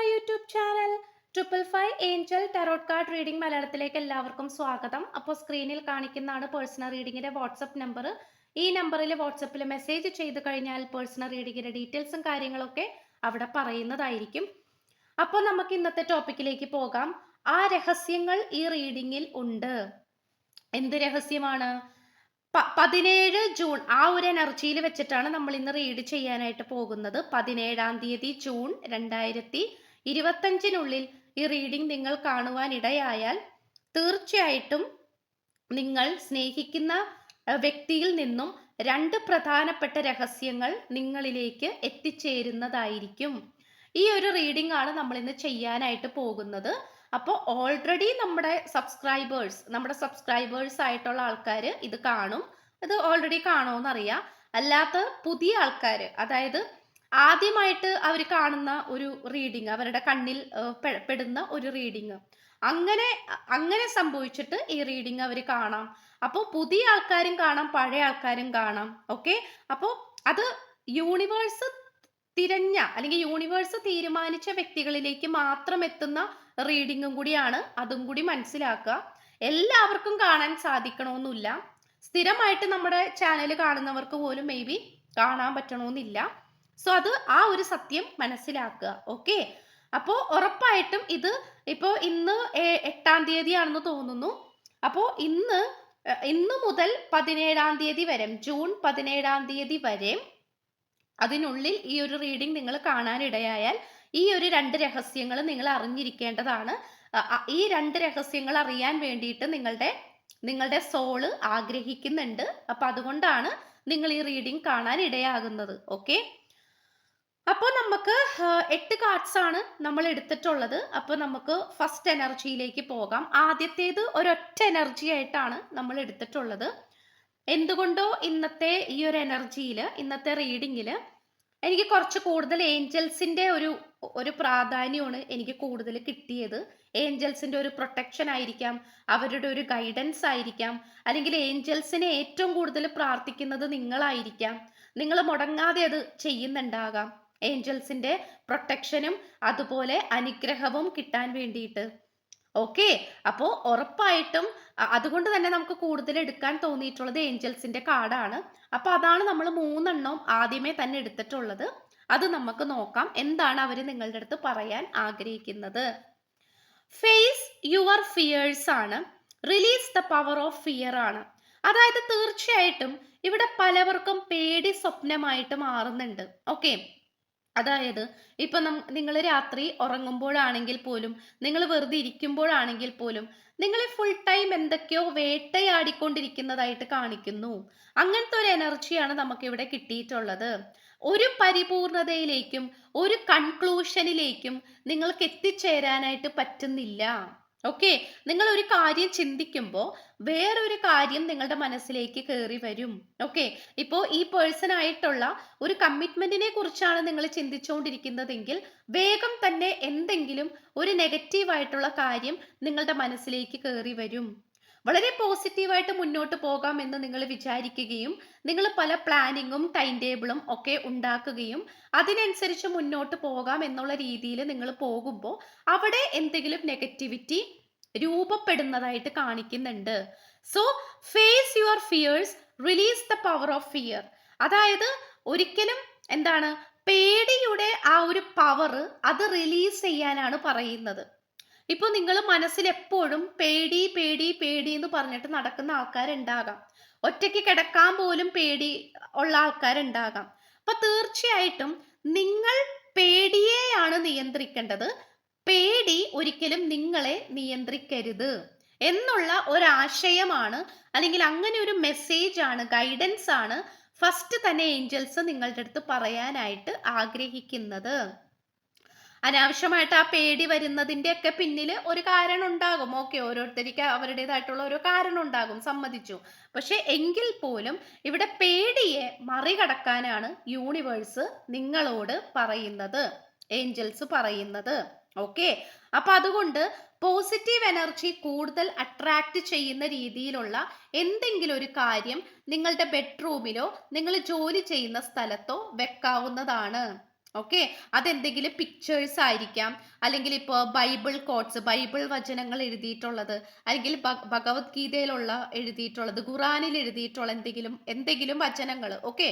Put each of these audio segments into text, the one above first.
My YouTube channel. Triple five angel tarot card reading മലയാളത്തിലേക്ക് എല്ലാവർക്കും സ്വാഗതം. അപ്പോൾ സ്ക്രീനിൽ കാണിക്കുന്നതാണ് പേഴ്സണൽ റീഡിങ്ങിന്റെ വാട്സപ്പ് നമ്പർ. ഈ നമ്പറിൽ വാട്സപ്പിൽ മെസ്സേജ് ചെയ്ത് കഴിഞ്ഞാൽ പേഴ്സണൽ റീഡിങ്ങിന്റെ ഡീറ്റെയിൽസും കാര്യങ്ങളൊക്കെ അവിടെ പറയുന്നതായിരിക്കും. അപ്പോൾ നമുക്ക് ഇന്നത്തെ ടോപ്പിക്കിലേക്ക് പോകാം. ആ രഹസ്യങ്ങൾ ഈ റീഡിങ്ങിൽ ഉണ്ട്. എന്ത് രഹസ്യമാണ്? പതിനേഴ് ജൂൺ ആ ഒരു എനർജിയിൽ വെച്ചിട്ടാണ് നമ്മൾ ഇന്ന് റീഡ് ചെയ്യാനായിട്ട് പോകുന്നത്. പതിനേഴാം തീയതി ജൂൺ രണ്ടായിരത്തി ഇരുപത്തഞ്ചിനുള്ളിൽ ഈ റീഡിംഗ് നിങ്ങൾ കാണുവാൻ ഇടയായാൽ തീർച്ചയായിട്ടും നിങ്ങൾ സ്നേഹിക്കുന്ന വ്യക്തിയിൽ നിന്നും രണ്ട് പ്രധാനപ്പെട്ട രഹസ്യങ്ങൾ നിങ്ങളിലേക്ക് എത്തിച്ചേരുന്നതായിരിക്കും. ഈ ഒരു റീഡിംഗ് ആണ് നമ്മൾ ഇന്ന് ചെയ്യാനായിട്ട് പോകുന്നത്. അപ്പോൾ ഓൾറെഡി നമ്മുടെ സബ്സ്ക്രൈബേഴ്സ് നമ്മുടെ സബ്സ്ക്രൈബേഴ്സ് ആയിട്ടുള്ള ആൾക്കാർ ഇത് കാണും. ഇത് ഓൾറെഡി കാണുമെന്നറിയാം അല്ലാത്ത പുതിയ ആൾക്കാർ അതായത് ആദ്യമായിട്ട് അവർ കാണുന്ന ഒരു റീഡിങ് അവരുടെ കണ്ണിൽ പെടുന്ന ഒരു റീഡിങ് അങ്ങനെ അങ്ങനെ സംഭവിച്ചിട്ട് ഈ റീഡിങ് അവർ കാണാം. അപ്പോൾ പുതിയ ആൾക്കാരും കാണാം പഴയ ആൾക്കാരും കാണാം. ഓക്കെ? അപ്പോൾ അത് യൂണിവേഴ്സ് തിരഞ്ഞ അല്ലെങ്കിൽ യൂണിവേഴ്സ് തീരുമാനിച്ച വ്യക്തികളിലേക്ക് മാത്രം എത്തുന്ന റീഡിങ്ങും കൂടിയാണ് അതും കൂടി മനസ്സിലാക്കുക. എല്ലാവർക്കും കാണാൻ സാധിക്കണമെന്നില്ല സ്ഥിരമായിട്ട് നമ്മുടെ ചാനൽ കാണുന്നവർക്ക് പോലും മേ ബി കാണാൻ പറ്റണമെന്നില്ല സോ അത് ആ ഒരു സത്യം മനസ്സിലാക്കുക. ഓക്കെ അപ്പോൾ ഉറപ്പായിട്ടും ഇത് ഇപ്പോൾ ഇന്ന് എട്ടാം തീയതി ആണെന്ന് തോന്നുന്നു. അപ്പോൾ ഇന്ന് ഇന്ന് മുതൽ പതിനേഴാം തീയതി വരെ ജൂൺ പതിനേഴാം തീയതി വരെ അതിനുള്ളിൽ ഈ ഒരു റീഡിംഗ് നിങ്ങൾ കാണാനിടയായാൽ ഈ ഒരു രണ്ട് രഹസ്യങ്ങൾ നിങ്ങൾ അറിഞ്ഞിരിക്കേണ്ടതാണ്. ഈ രണ്ട് രഹസ്യങ്ങൾ അറിയാൻ വേണ്ടിയിട്ട് നിങ്ങളുടെ നിങ്ങളുടെ സോൾ ആഗ്രഹിക്കുന്നുണ്ട്. അപ്പൊ അതുകൊണ്ടാണ് നിങ്ങൾ ഈ റീഡിംഗ് കാണാൻ ഇടയാകുന്നത് ഓക്കെ അപ്പോൾ നമുക്ക് എട്ട് കാർഡ്സ് ആണ് നമ്മൾ എടുത്തിട്ടുള്ളത്. അപ്പോൾ നമുക്ക് ഫസ്റ്റ് എനർജിയിലേക്ക് പോകാം. ആദ്യത്തേത് ഒരൊറ്റ എനർജി ആയിട്ടാണ് നമ്മൾ എടുത്തിട്ടുള്ളത്. എന്തുകൊണ്ടോ ഇന്നത്തെ ഈ ഒരു എനർജിയിൽ ഇന്നത്തെ റീഡിങ്ങിൽ എനിക്ക് കുറച്ച് കൂടുതൽ ഏഞ്ചൽസിന്റെ ഒരു ഒരു പ്രാധാന്യമാണ് എനിക്ക് കൂടുതൽ കിട്ടിയത്. ഏഞ്ചൽസിന്റെ ഒരു പ്രൊട്ടക്ഷൻ ആയിരിക്കാം അവരുടെ ഒരു ഗൈഡൻസ് ആയിരിക്കാം അല്ലെങ്കിൽ ഏഞ്ചൽസിനെ ഏറ്റവും കൂടുതൽ പ്രാർത്ഥിക്കുന്നത് നിങ്ങളായിരിക്കാം. നിങ്ങൾ മുടങ്ങാതെ അത് ചെയ്യുന്നുണ്ടാകാം. ഏഞ്ചൽസിന്റെ പ്രൊട്ടക്ഷനും അതുപോലെ അനുഗ്രഹവും കിട്ടാൻ വേണ്ടിയിട്ട്. ഓക്കെ? അപ്പോൾ ഉറപ്പായിട്ടും അതുകൊണ്ട് തന്നെ നമുക്ക് കൂടുതൽ എടുക്കാൻ തോന്നിയിട്ടുള്ളത് ഏഞ്ചൽസിന്റെ കാർഡാണ്. അപ്പൊ അതാണ് നമ്മൾ മൂന്നെണ്ണം ആദ്യമേ തന്നെ എടുത്തിട്ടുള്ളത്. അത് നമുക്ക് നോക്കാം. എന്താണ് അവർ നിങ്ങളുടെ അടുത്ത് പറയാൻ ആഗ്രഹിക്കുന്നത്? ഫേസ് യുവർ ഫിയേഴ്സ് ആണ്. Release the power of fear ആണ്. അതായത് തീർച്ചയായിട്ടും ഇവിടെ പലവർക്കും പേടി സ്വപ്നമായിട്ട് മാറുന്നുണ്ട്. ഓക്കെ? അതായത് ഇപ്പൊ നിങ്ങൾ രാത്രി ഉറങ്ങുമ്പോഴാണെങ്കിൽ പോലും നിങ്ങൾ വെറുതെ ഇരിക്കുമ്പോഴാണെങ്കിൽ പോലും നിങ്ങളെ ഫുൾ ടൈം എന്തൊക്കെയോ വേട്ടയാടിക്കൊണ്ടിരിക്കുന്നതായിട്ട് കാണിക്കുന്നു. അങ്ങനത്തെ ഒരു എനർജിയാണ് നമുക്ക് ഇവിടെ കിട്ടിയിട്ടുള്ളത്. ഒരു പരിപൂർണതയിലേക്കും ഒരു കൺക്ലൂഷനിലേക്കും നിങ്ങൾക്ക് എത്തിച്ചേരാനായിട്ട് പറ്റുന്നില്ല. ഓക്കെ നിങ്ങൾ ഒരു കാര്യം ചിന്തിക്കുമ്പോൾ വേറൊരു കാര്യം നിങ്ങളുടെ മനസ്സിലേക്ക് കയറി വരും. ഓക്കെ ഇപ്പോൾ ഈ പേഴ്സൺ ആയിട്ടുള്ള ഒരു കമ്മിറ്റ്മെന്റിനെ കുറിച്ചാണ് നിങ്ങൾ ചിന്തിച്ചുകൊണ്ടിരിക്കുന്നതെങ്കിൽ വേഗം തന്നെ എന്തെങ്കിലും ഒരു നെഗറ്റീവ് ആയിട്ടുള്ള കാര്യം നിങ്ങളുടെ മനസ്സിലേക്ക് കയറി വരും. വളരെ പോസിറ്റീവായിട്ട് മുന്നോട്ട് പോകാം എന്ന് നിങ്ങൾ വിചാരിക്കുകയും നിങ്ങൾ പല പ്ലാനിങ്ങും ടൈം ടേബിളും ഒക്കെ ഉണ്ടാക്കുകയും അതിനനുസരിച്ച് മുന്നോട്ട് പോകാം എന്നുള്ള രീതിയിൽ നിങ്ങൾ പോകുമ്പോൾ അവിടെ എന്തെങ്കിലും നെഗറ്റിവിറ്റി രൂപപ്പെടുന്നതായിട്ട് കാണിക്കുന്നുണ്ട്. So face your fears release the power of fear അതായത് ഒരിക്കലും എന്താണ് പേടിയുടെ ആ ഒരു പവർ അത് റിലീസ് ചെയ്യാനാണ് പറയുന്നത്. ഇപ്പൊ നിങ്ങൾ മനസ്സിൽ എപ്പോഴും പേടി പേടി പേടി എന്ന് പറഞ്ഞിട്ട് നടക്കുന്ന ആൾക്കാരുണ്ടാകാം. ഒറ്റയ്ക്ക് കിടക്കാൻ പോലും പേടി ഉള്ള ആൾക്കാരുണ്ടാകാം. അപ്പൊ തീർച്ചയായിട്ടും നിങ്ങൾ പേടിയെയാണ് നിയന്ത്രിക്കേണ്ടത്. പേടി ഒരിക്കലും നിങ്ങളെ നിയന്ത്രിക്കരുത് എന്നുള്ള ഒരാശയമാണ്. അല്ലെങ്കിൽ അങ്ങനെ ഒരു മെസ്സേജ് ആണ് ഗൈഡൻസ് ആണ് ഫസ്റ്റ് തന്നെ ഏഞ്ചൽസ് നിങ്ങളുടെ അടുത്ത് പറയാനായിട്ട് ആഗ്രഹിക്കുന്നത്. അനാവശ്യമായിട്ട് ആ പേടി വരുന്നതിന്റെ ഒക്കെ പിന്നിൽ ഒരു കാരണം ഉണ്ടാകും ഓക്കെ ഓരോരുത്തർക്ക് അവരുടേതായിട്ടുള്ള ഒരു കാരണം ഉണ്ടാകും സമ്മതിച്ചു. പക്ഷെ എങ്കിൽ പോലും ഇവിടെ പേടിയെ മറികടക്കാനാണ് യൂണിവേഴ്സ് നിങ്ങളോട് പറയുന്നത്. ഏഞ്ചൽസ് പറയുന്നത്. ഓക്കെ അപ്പൊ അതുകൊണ്ട് പോസിറ്റീവ് എനർജി കൂടുതൽ അട്രാക്ട് ചെയ്യുന്ന രീതിയിലുള്ള എന്തെങ്കിലും ഒരു കാര്യം നിങ്ങളുടെ ബെഡ്റൂമിലോ നിങ്ങൾ ജോലി ചെയ്യുന്ന സ്ഥലത്തോ വെക്കാവുന്നതാണ്. ഓക്കെ അതെന്തെങ്കിലും പിക്ചേഴ്സ് ആയിരിക്കാം. അല്ലെങ്കിൽ ഇപ്പോൾ ബൈബിൾ കോട്ട്സ് ബൈബിൾ വചനങ്ങൾ എഴുതിയിട്ടുള്ളത് അല്ലെങ്കിൽ ഭഗവത്ഗീതയിലുള്ള എഴുതിയിട്ടുള്ളത് ഖുറാനിൽ എഴുതിയിട്ടുള്ള എന്തെങ്കിലും എന്തെങ്കിലും വചനങ്ങൾ ഓക്കെ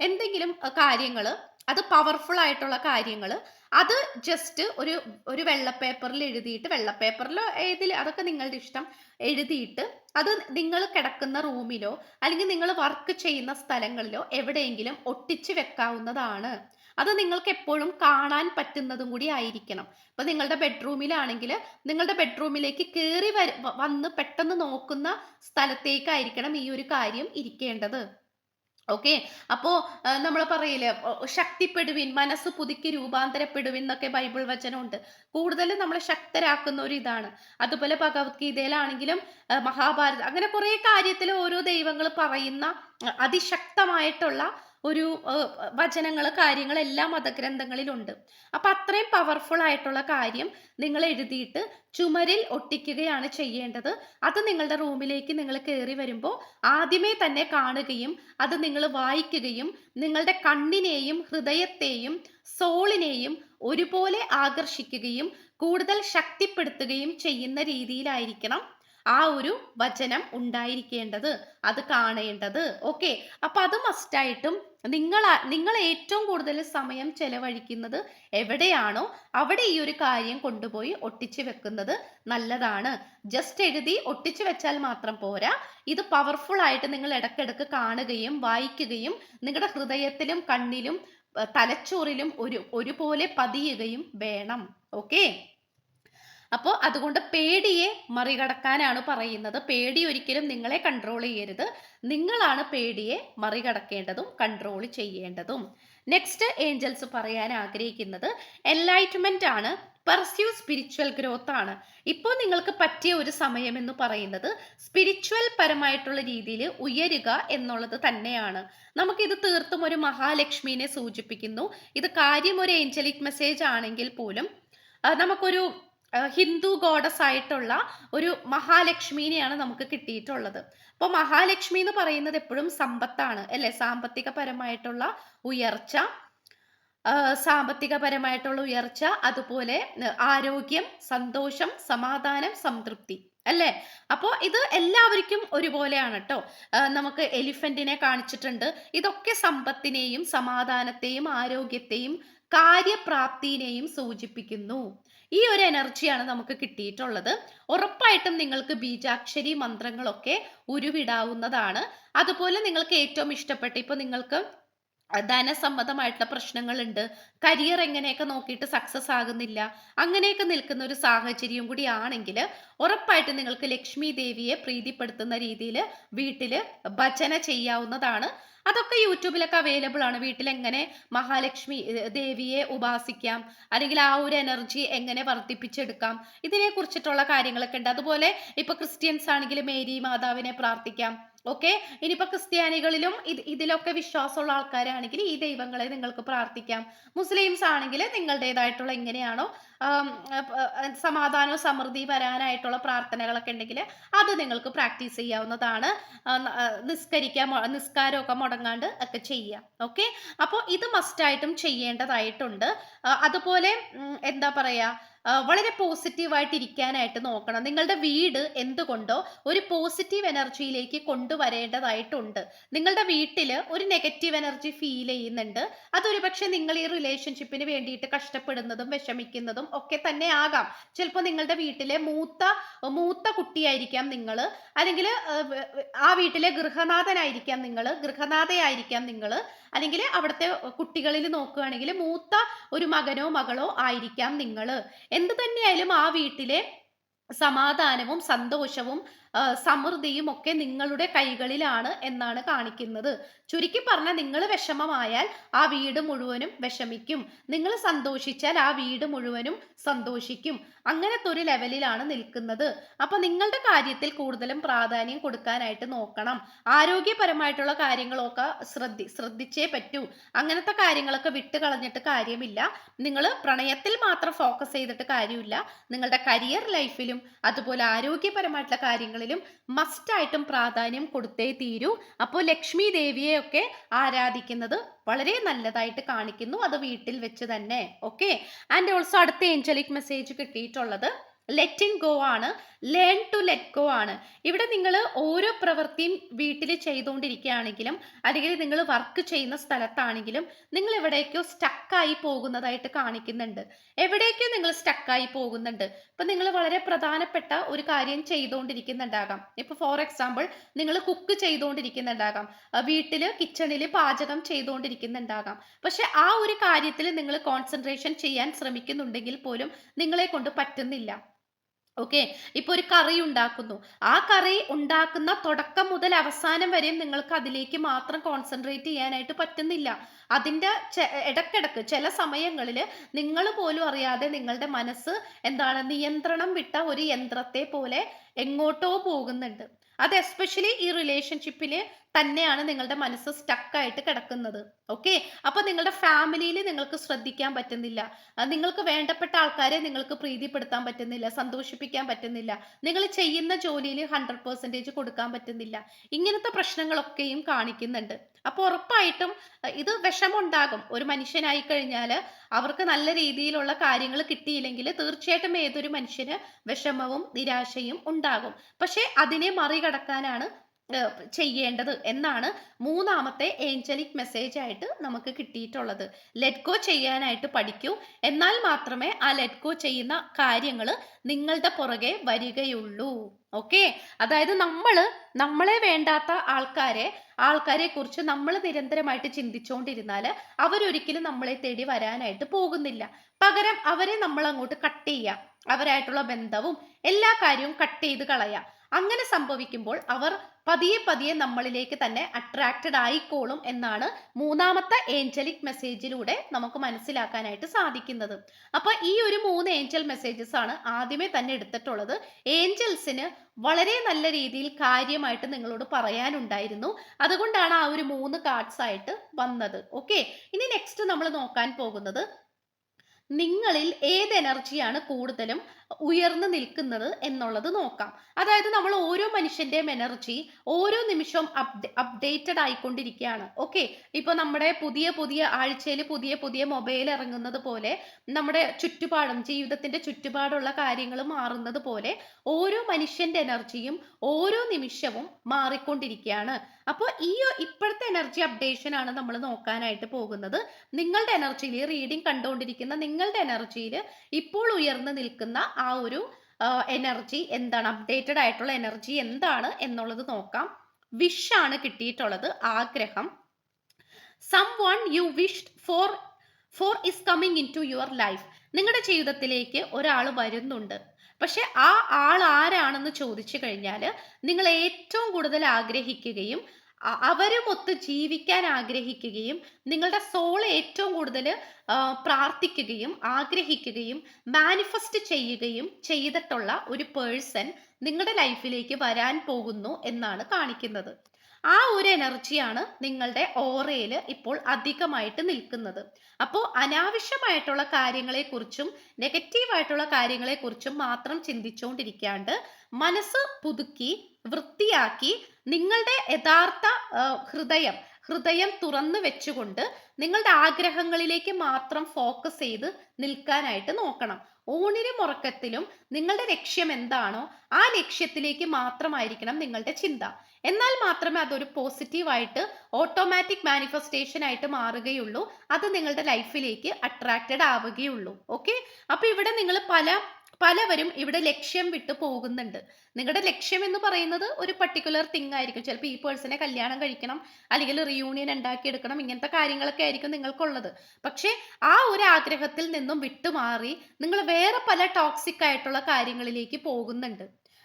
എന്തെങ്കിലും കാര്യങ്ങൾ അത് പവർഫുൾ ആയിട്ടുള്ള കാര്യങ്ങൾ അത് ജസ്റ്റ് ഒരു ഒരു വെള്ളപ്പേപ്പറിൽ എഴുതിയിട്ട് വെള്ള പേപ്പറിൽ ഏതിൽ അതൊക്കെ നിങ്ങളുടെ ഇഷ്ടം എഴുതിയിട്ട് അത് നിങ്ങൾ കിടക്കുന്ന റൂമിലോ അല്ലെങ്കിൽ നിങ്ങൾ വർക്ക് ചെയ്യുന്ന സ്ഥലങ്ങളിലോ എവിടെയെങ്കിലും ഒട്ടിച്ച് വെക്കാവുന്നതാണ്. അത് നിങ്ങൾക്ക് എപ്പോഴും കാണാൻ പറ്റുന്നതും കൂടി ആയിരിക്കണം. ഇപ്പൊ നിങ്ങളുടെ ബെഡ്റൂമിലാണെങ്കിൽ നിങ്ങളുടെ ബെഡ്റൂമിലേക്ക് കയറി വന്ന് പെട്ടെന്ന് നോക്കുന്ന സ്ഥലത്തേക്കായിരിക്കണം ഈ ഒരു കാര്യം ഇരിക്കേണ്ടത്. ഓക്കെ? അപ്പോൾ നമ്മൾ പറയില്ലേ ശക്തിപ്പെടുവിൻ മനസ്സ് പുതുക്കി രൂപാന്തരപ്പെടുവിൻ എന്നൊക്കെ ബൈബിൾ വചനമുണ്ട്. കൂടുതലും നമ്മളെ ശക്തരാക്കുന്ന ഒരു ഇതാണ്. അതുപോലെ ഭഗവത്ഗീതയിലാണെങ്കിലും മഹാഭാരത അങ്ങനെ കുറേ കാര്യത്തിൽ ഓരോ ദൈവങ്ങൾ പറയുന്ന അതിശക്തമായിട്ടുള്ള ഒരു വചനങ്ങൾ കാര്യങ്ങൾ എല്ലാ മതഗ്രന്ഥങ്ങളിലുണ്ട്. അപ്പൊ അത്രയും പവർഫുൾ ആയിട്ടുള്ള കാര്യം നിങ്ങൾ എഴുതിയിട്ട് ചുമരിൽ ഒട്ടിക്കുകയാണ് ചെയ്യേണ്ടത്. അത് നിങ്ങളുടെ റൂമിലേക്ക് നിങ്ങൾ കയറി വരുമ്പോൾ ആദ്യമേ തന്നെ കാണുകയും അത് നിങ്ങൾ വായിക്കുകയും നിങ്ങളുടെ കണ്ണിനെയും ഹൃദയത്തെയും സോളിനെയും ഒരുപോലെ ആകർഷിക്കുകയും കൂടുതൽ ശക്തിപ്പെടുത്തുകയും ചെയ്യുന്ന രീതിയിലായിരിക്കണം ആ ഒരു വചനം ഉണ്ടായിരിക്കേണ്ടത് അത് കാണേണ്ടത്. ഓക്കെ അപ്പൊ അത് മസ്റ്റായിട്ടും നിങ്ങൾ നിങ്ങൾ ഏറ്റവും കൂടുതൽ സമയം ചെലവഴിക്കുന്നത് എവിടെയാണോ അവിടെ ഈ ഒരു കാര്യം കൊണ്ടുപോയി ഒട്ടിച്ചു വെക്കുന്നത് നല്ലതാണ്. ജസ്റ്റ് എഴുതി ഒട്ടിച്ചു വെച്ചാൽ മാത്രം പോരാ. ഇത് പവർഫുൾ ആയിട്ട് നിങ്ങൾ ഇടക്കിടക്ക് കാണുകയും വായിക്കുകയും നിങ്ങളുടെ ഹൃദയത്തിലും കണ്ണിലും തലച്ചോറിലും ഒരു ഒരുപോലെ പതിയുകയും വേണം. ഓക്കെ അപ്പോൾ അതുകൊണ്ട് പേടിയെ മറികടക്കാനാണ് പറയുന്നത്. പേടി ഒരിക്കലും നിങ്ങളെ കൺട്രോൾ ചെയ്യരുത്. നിങ്ങളാണ് പേടിയെ മറികടക്കേണ്ടതും കൺട്രോൾ ചെയ്യേണ്ടതും. നെക്സ്റ്റ് ഏഞ്ചൽസ് പറയാൻ ആഗ്രഹിക്കുന്നത് എൻലൈറ്റ്മെന്റ് ആണ്. പെർസ്യൂ സ്പിരിച്വൽ ഗ്രോത്ത് ആണ്. ഇപ്പോൾ നിങ്ങൾക്ക് പറ്റിയ ഒരു സമയം എന്ന് പറയുന്നത് സ്പിരിച്വൽ പരമായിട്ടുള്ള രീതിയിൽ ഉയരുക എന്നുള്ളത് തന്നെയാണ്. നമുക്കിത് തീർത്തും ഒരു മഹാലക്ഷ്മിനെ സൂചിപ്പിക്കുന്നു. ഇത് കാര്യം ഒരു ഏഞ്ചലിക് മെസ്സേജ് ആണെങ്കിൽ പോലും നമുക്കൊരു ഹിന്ദു ഗോഡസ് ആയിട്ടുള്ള ഒരു മഹാലക്ഷ്മിനെയാണ് നമുക്ക് കിട്ടിയിട്ടുള്ളത്. അപ്പോൾ മഹാലക്ഷ്മി എന്ന് പറയുന്നത് എപ്പോഴും സമ്പത്താണ് അല്ലെ? സാമ്പത്തികപരമായിട്ടുള്ള ഉയർച്ച സാമ്പത്തികപരമായിട്ടുള്ള ഉയർച്ച അതുപോലെ ആരോഗ്യം സന്തോഷം സമാധാനം സംതൃപ്തി അല്ലേ? അപ്പോൾ ഇത് എല്ലാവർക്കും ഒരുപോലെയാണ് കേട്ടോ നമുക്ക് എലിഫന്റിനെ കാണിച്ചിട്ടുണ്ട്. ഇതൊക്കെ സമ്പത്തിനെയും സമാധാനത്തെയും ആരോഗ്യത്തെയും കാര്യപ്രാപ്തിനെയും സൂചിപ്പിക്കുന്നു. ഈ ഒരു എനർജിയാണ് നമുക്ക് കിട്ടിയിട്ടുള്ളത്. ഉറപ്പായിട്ടും നിങ്ങൾക്ക് ബീജാക്ഷരി മന്ത്രങ്ങളൊക്കെ ഉരുവിടാവുന്നതാണ്. അതുപോലെ നിങ്ങൾക്ക് ഏറ്റവും ഇഷ്ടപ്പെട്ട ഇപ്പൊ നിങ്ങൾക്ക് ധനസംബന്ധമായിട്ടുള്ള പ്രശ്നങ്ങളുണ്ട്. കരിയർ എങ്ങനെയൊക്കെ നോക്കിയിട്ട് സക്സസ് ആകുന്നില്ല. അങ്ങനെയൊക്കെ നിൽക്കുന്ന ഒരു സാഹചര്യം കൂടി ആണെങ്കിൽ ഉറപ്പായിട്ട് നിങ്ങൾക്ക് ലക്ഷ്മി ദേവിയെ പ്രീതിപ്പെടുത്തുന്ന രീതിയിൽ വീട്ടിൽ ഭജന ചെയ്യാവുന്നതാണ്. അതൊക്കെ യൂട്യൂബിലൊക്കെ അവൈലബിൾ ആണ്. വീട്ടിൽ എങ്ങനെ മഹാലക്ഷ്മി ദേവിയെ ഉപാസിക്കാം അല്ലെങ്കിൽ ആ ഒരു എനർജി എങ്ങനെ വർദ്ധിപ്പിച്ചെടുക്കാം ഇതിനെ കുറിച്ചിട്ടുള്ള കാര്യങ്ങളൊക്കെ ഉണ്ട്. അതുപോലെ ഇപ്പൊ ക്രിസ്ത്യൻസ് ആണെങ്കിൽ മേരി മാതാവിനെ പ്രാർത്ഥിക്കാം. ഓക്കെ? ഇനിയിപ്പോ ക്രിസ്ത്യാനികളിലും ഇത് ഇതിലൊക്കെ വിശ്വാസമുള്ള ആൾക്കാരാണെങ്കിൽ ഈ ദൈവങ്ങളെ നിങ്ങൾക്ക് പ്രാർത്ഥിക്കാം. മുസ്ലിംസ് ആണെങ്കിൽ നിങ്ങളുടേതായിട്ടുള്ള എങ്ങനെയാണോ സമാധാനവും സമൃദ്ധി വരാനായിട്ടുള്ള പ്രാർത്ഥനകളൊക്കെ ഉണ്ടെങ്കിൽ അത് നിങ്ങൾക്ക് പ്രാക്ടീസ് ചെയ്യാവുന്നതാണ്. നിസ്കരിക്കാൻ നിസ്കാരമൊക്കെ മുടങ്ങാണ്ട് ഒക്കെ ചെയ്യാം ഓക്കെ? അപ്പോൾ ഇത് മസ്റ്റായിട്ടും ചെയ്യേണ്ടതായിട്ടുണ്ട്. അതുപോലെ എന്താ പറയാ ആ, വളരെ പോസിറ്റീവായിട്ട് ഇരിക്കാനായിട്ട് നോക്കണം. നിങ്ങളുടെ വീട് എന്തുകൊണ്ടോ ഒരു പോസിറ്റീവ് എനർജിയിലേക്ക് കൊണ്ടുവരേണ്ടതായിട്ടുണ്ട്. നിങ്ങളുടെ വീട്ടിൽ ഒരു നെഗറ്റീവ് എനർജി ഫീൽ ചെയ്യുന്നുണ്ട്. അതൊരു പക്ഷെ നിങ്ങൾ ഈ റിലേഷൻഷിപ്പിന് വേണ്ടിയിട്ട് കഷ്ടപ്പെടുന്നതും വിഷമിക്കുന്നതും ഒക്കെ തന്നെ ആകാം. ചിലപ്പോൾ നിങ്ങളുടെ വീട്ടിലെ മൂത്ത മൂത്ത കുട്ടിയായിരിക്കാം നിങ്ങൾ അല്ലെങ്കിൽ ആ വീട്ടിലെ ഗൃഹനാഥനായിരിക്കാം നിങ്ങൾ ഗൃഹനാഥയായിരിക്കാം നിങ്ങൾ അല്ലെങ്കിൽ അവിടുത്തെ കുട്ടികളിൽ നോക്കുകയാണെങ്കിൽ മൂത്ത ഒരു മകനോ മകളോ ആയിരിക്കാം നിങ്ങൾ. എന്ത് തന്നെയായാലും ആ വീട്ടിലെ സമാധാനവും സന്തോഷവും സമൃദ്ധിയും ഒക്കെ നിങ്ങളുടെ കൈകളിലാണ് എന്നാണ് കാണിക്കുന്നത്. ചുരുക്കി പറഞ്ഞാൽ നിങ്ങൾ വിഷമമായാൽ ആ വീട് മുഴുവനും വിഷമിക്കും. നിങ്ങൾ സന്തോഷിച്ചാൽ ആ വീട് മുഴുവനും സന്തോഷിക്കും. അങ്ങനത്തെ ഒരു ലെവലിലാണ് നിൽക്കുന്നത്. അപ്പൊ നിങ്ങളുടെ കാര്യത്തിൽ കൂടുതലും പ്രാധാന്യം കൊടുക്കാനായിട്ട് നോക്കണം. ആരോഗ്യപരമായിട്ടുള്ള കാര്യങ്ങളൊക്കെ ശ്രദ്ധി ശ്രദ്ധിച്ചേ പറ്റൂ. അങ്ങനത്തെ കാര്യങ്ങളൊക്കെ വിട്ട് കളഞ്ഞിട്ട് കാര്യമില്ല. നിങ്ങൾ പ്രണയത്തിൽ മാത്രം ഫോക്കസ് ചെയ്തിട്ട് കാര്യമില്ല. നിങ്ങളുടെ കരിയർ ലൈഫിലും അതുപോലെ ആരോഗ്യപരമായിട്ടുള്ള കാര്യങ്ങളിൽ കാര്യങ്ങളിലും മസ്റ്റായിട്ടും പ്രാധാന്യം കൊടുത്തേ തീരൂ. അപ്പോൾ ലക്ഷ്മി ദേവിയെയൊക്കെ ആരാധിക്കുന്നത് വളരെ നല്ലതായിട്ട് കാണിക്കുന്നു. അത് വീട്ടിൽ വെച്ച് തന്നെ. ഓക്കെ ആൻഡ് ഓൾസോ അടുത്ത ഏഞ്ചലിക് മെസ്സേജ് കിട്ടിയിട്ടുള്ളത് ലെറ്റ് ഗോ ആണ് ലേൺ ടു ലെറ്റ് ഗോ ആണ്. ഇവിടെ നിങ്ങൾ ഓരോ പ്രവൃത്തിയും വീട്ടിൽ ചെയ്തുകൊണ്ടിരിക്കുകയാണെങ്കിലും അല്ലെങ്കിൽ നിങ്ങൾ വർക്ക് ചെയ്യുന്ന സ്ഥലത്താണെങ്കിലും നിങ്ങൾ എവിടേക്കോ സ്റ്റക്കായി പോകുന്നതായിട്ട് കാണിക്കുന്നുണ്ട്. എവിടേക്കോ നിങ്ങൾ സ്റ്റക്കായി പോകുന്നുണ്ട്. ഇപ്പം നിങ്ങൾ വളരെ പ്രധാനപ്പെട്ട ഒരു കാര്യം ചെയ്തുകൊണ്ടിരിക്കുന്നുണ്ടാകാം. ഇപ്പൊ ഫോർ എക്സാമ്പിൾ നിങ്ങൾ കുക്ക് ചെയ്തുകൊണ്ടിരിക്കുന്നുണ്ടാകാം. വീട്ടിൽ കിച്ചണിൽ പാചകം ചെയ്തുകൊണ്ടിരിക്കുന്നുണ്ടാകാം. പക്ഷെ ആ ഒരു കാര്യത്തിൽ നിങ്ങൾ കോൺസെൻട്രേഷൻ ചെയ്യാൻ ശ്രമിക്കുന്നുണ്ടെങ്കിൽ പോലും നിങ്ങളെ കൊണ്ട് പറ്റുന്നില്ല. ഓക്കെ ഇപ്പൊ ഒരു കറി ഉണ്ടാക്കുന്നു. ആ കറി ഉണ്ടാക്കുന്ന തുടക്കം മുതൽ അവസാനം വരെയും നിങ്ങൾക്ക് അതിലേക്ക് മാത്രം കോൺസെൻട്രേറ്റ് ചെയ്യാനായിട്ട് പറ്റുന്നില്ല. അതിന്റെ ഇടക്കിടക്ക് ചില സമയങ്ങളിൽ നിങ്ങൾ പോലും അറിയാതെ നിങ്ങളുടെ മനസ്സ് എന്താണ് നിയന്ത്രണം വിട്ട ഒരു യന്ത്രത്തെ പോലെ എങ്ങോട്ടോ പോകുന്നുണ്ട്. അത് എസ്പെഷ്യലി ഈ റിലേഷൻഷിപ്പിൽ തന്നെയാണ് നിങ്ങളുടെ മനസ്സ് സ്റ്റക്കായിട്ട് കിടക്കുന്നത്. ഓക്കെ അപ്പൊ നിങ്ങളുടെ ഫാമിലിയിൽ നിങ്ങൾക്ക് ശ്രദ്ധിക്കാൻ പറ്റുന്നില്ല. നിങ്ങൾക്ക് വേണ്ടപ്പെട്ട ആൾക്കാരെ നിങ്ങൾക്ക് പ്രീതിപ്പെടുത്താൻ പറ്റുന്നില്ല സന്തോഷിപ്പിക്കാൻ പറ്റുന്നില്ല. നിങ്ങൾ ചെയ്യുന്ന ജോലിയിൽ ഹൺഡ്രഡ് കൊടുക്കാൻ പറ്റുന്നില്ല. ഇങ്ങനത്തെ പ്രശ്നങ്ങളൊക്കെയും കാണിക്കുന്നുണ്ട്. അപ്പോൾ ഉറപ്പായിട്ടും ഇത് വിഷമുണ്ടാകും ഒരു മനുഷ്യനായി കഴിഞ്ഞാൽ അവർക്ക് നല്ല രീതിയിലുള്ള കാര്യങ്ങൾ കിട്ടിയില്ലെങ്കിൽ തീർച്ചയായിട്ടും ഏതൊരു മനുഷ്യന് വിഷമവും നിരാശയും ഉണ്ടാകും. പക്ഷേ അതിനെ മറികടക്കാനാണ് ചെയ്യേണ്ടത് എന്നാണ് മൂന്നാമത്തെ ഏഞ്ചലിക് മെസ്സേജ് ആയിട്ട് നമുക്ക് കിട്ടിയിട്ടുള്ളത്. ലെറ്റ് ഗോ ചെയ്യാനായിട്ട് പഠിക്കൂ. എന്നാൽ മാത്രമേ ആ ലെറ്റ് ഗോ ചെയ്യുന്ന കാര്യങ്ങൾ നിങ്ങളുടെ പുറകെ വരികയുള്ളൂ. ഓക്കെ? അതായത് നമ്മൾ നമ്മളെ വേണ്ടാത്ത ആൾക്കാരെ ആൾക്കാരെ കുറിച്ച് നമ്മൾ നിരന്തരമായിട്ട് ചിന്തിച്ചുകൊണ്ടിരുന്നാൽ അവരൊരിക്കലും നമ്മളെ തേടി വരാനായിട്ട് പോകുന്നില്ല. പകരം അവരെ നമ്മൾ അങ്ങോട്ട് കട്ട് ചെയ്യുക അവരായിട്ടുള്ള ബന്ധവും എല്ലാ കാര്യവും കട്ട് ചെയ്ത് കളയുക അങ്ങനെ സംഭവിക്കുമ്പോൾ അവർ പതിയെ പതിയെ നമ്മളിലേക്ക് തന്നെ അട്രാക്റ്റഡ് ആയിക്കോളും എന്നാണ് മൂന്നാമത്തെ ഏഞ്ചലിക് മെസ്സേജിലൂടെ നമുക്ക് മനസ്സിലാക്കാനായിട്ട് സാധിക്കുന്നത്. അപ്പൊ ഈ ഒരു മൂന്ന് ഏഞ്ചൽ മെസ്സേജസ് ആണ് ആദ്യമേ തന്നെ എടുത്തിട്ടുള്ളത്. ഏഞ്ചൽസിന് വളരെ നല്ല രീതിയിൽ കാര്യമായിട്ട് നിങ്ങളോട് പറയാനുണ്ടായിരുന്നു. അതുകൊണ്ടാണ് ആ ഒരു മൂന്ന് കാർഡ്സ് ആയിട്ട് വന്നത്. ഓക്കെ ഇനി നെക്സ്റ്റ് നമ്മൾ നോക്കാൻ പോകുന്നത് നിങ്ങളിൽ ഏത് എനർജിയാണ് കൂടുതലും ഉയർന്നു നിൽക്കുന്നത് എന്നുള്ളത് നോക്കാം. അതായത് നമ്മൾ ഓരോ മനുഷ്യന്റെയും എനർജി ഓരോ നിമിഷവും അപ്ഡേറ്റഡ് ആയിക്കൊണ്ടിരിക്കുകയാണ്. ഓക്കെ ഇപ്പൊ നമ്മുടെ പുതിയ പുതിയ ആഴ്ചയിൽ പുതിയ പുതിയ മൊബൈൽ ഇറങ്ങുന്നത് പോലെ നമ്മുടെ ചുറ്റുപാടും ജീവിതത്തിന്റെ ചുറ്റുപാടുള്ള കാര്യങ്ങൾ മാറുന്നത് പോലെ ഓരോ മനുഷ്യന്റെ എനർജിയും ഓരോ നിമിഷവും മാറിക്കൊണ്ടിരിക്കുകയാണ്. അപ്പോൾ ഈ ഇപ്പോഴത്തെ എനർജി അപ്ഡേഷൻ ആണ് നമ്മൾ നോക്കാനായിട്ട് പോകുന്നത്. നിങ്ങളുടെ എനർജിയിൽ റീഡിംഗ് കണ്ടുകൊണ്ടിരിക്കുന്ന നിങ്ങളുടെ എനർജിയിൽ ഇപ്പോൾ ഉയർന്നു നിൽക്കുന്ന ആ ഒരു എനർജി എന്താണ്? അപ്ഡേറ്റഡ് ആയിട്ടുള്ള എനർജി എന്താണ് എന്നുള്ളത് നോക്കാം. വിഷ് ആണ് കിട്ടിയിട്ടുള്ളത് ആഗ്രഹം. Someone you wished for for is coming into your life നിങ്ങളുടെ ജീവിതത്തിലേക്ക് ഒരാൾ വരുന്നുണ്ട്. പക്ഷെ ആ ആൾ ആരാണെന്ന് ചോദിച്ചു കഴിഞ്ഞാൽ നിങ്ങൾ ഏറ്റവും കൂടുതൽ ആഗ്രഹിക്കുകയും അവരുമൊത്ത് ജീവിക്കാൻ ആഗ്രഹിക്കുകയും നിങ്ങളുടെ സോൾ ഏറ്റവും കൂടുതൽ പ്രാർത്ഥിക്കുകയും ആഗ്രഹിക്കുകയും മാനിഫെസ്റ്റ് ചെയ്യുകയും ചെയ്തിട്ടുള്ള ഒരു പേഴ്സൺ നിങ്ങളുടെ ലൈഫിലേക്ക് വരാൻ പോകുന്നു എന്നാണ് കാണിക്കുന്നത്. ആ ഒരു എനർജിയാണ് നിങ്ങളുടെ ഓറയിൽ ഇപ്പോൾ അധികമായിട്ട് നിൽക്കുന്നത്. അപ്പോൾ അനാവശ്യമായിട്ടുള്ള കാര്യങ്ങളെക്കുറിച്ചും നെഗറ്റീവായിട്ടുള്ള കാര്യങ്ങളെക്കുറിച്ചും മാത്രം ചിന്തിച്ചുകൊണ്ടിരിക്കാണ്ട് മനസ്സ് പുതുക്കി വൃത്തിയാക്കി നിങ്ങളുടെ യഥാർത്ഥ ഹൃദയം ഹൃദയം തുറന്നു വെച്ചുകൊണ്ട് നിങ്ങളുടെ ആഗ്രഹങ്ങളിലേക്ക് മാത്രം ഫോക്കസ് ചെയ്ത് നിൽക്കാനായിട്ട് നോക്കണം. ഊണിനും ഉറക്കത്തിലും നിങ്ങളുടെ ലക്ഷ്യം എന്താണോ ആ ലക്ഷ്യത്തിലേക്ക് മാത്രമായിരിക്കണം നിങ്ങളുടെ ചിന്ത. എന്നാൽ മാത്രമേ അതൊരു പോസിറ്റീവായിട്ട് ഓട്ടോമാറ്റിക് മാനിഫെസ്റ്റേഷൻ ആയിട്ട് മാറുകയുള്ളൂ. അത് നിങ്ങളുടെ ലൈഫിലേക്ക് അട്രാക്റ്റഡ് ആവുകയുള്ളൂ. ഓക്കെ അപ്പൊ ഇവിടെ നിങ്ങൾ പല പലവരും ഇവിടെ ലക്ഷ്യം വിട്ടു പോകുന്നുണ്ട്. നിങ്ങളുടെ ലക്ഷ്യം എന്ന് പറയുന്നത് ഒരു പർട്ടിക്കുലർ തിങ് ആയിരിക്കും. ചിലപ്പോൾ ഈ പേഴ്സണെ കല്യാണം കഴിക്കണം അല്ലെങ്കിൽ റിയൂണിയൻ ഉണ്ടാക്കിയെടുക്കണം ഇങ്ങനത്തെ കാര്യങ്ങളൊക്കെ ആയിരിക്കും നിങ്ങൾക്കുള്ളത്. പക്ഷേ ആ ഒരു ആഗ്രഹത്തിൽ നിന്നും വിട്ടുമാറി നിങ്ങൾ വേറെ പല ടോക്സിക് ആയിട്ടുള്ള കാര്യങ്ങളിലേക്ക് പോകുന്നുണ്ട്.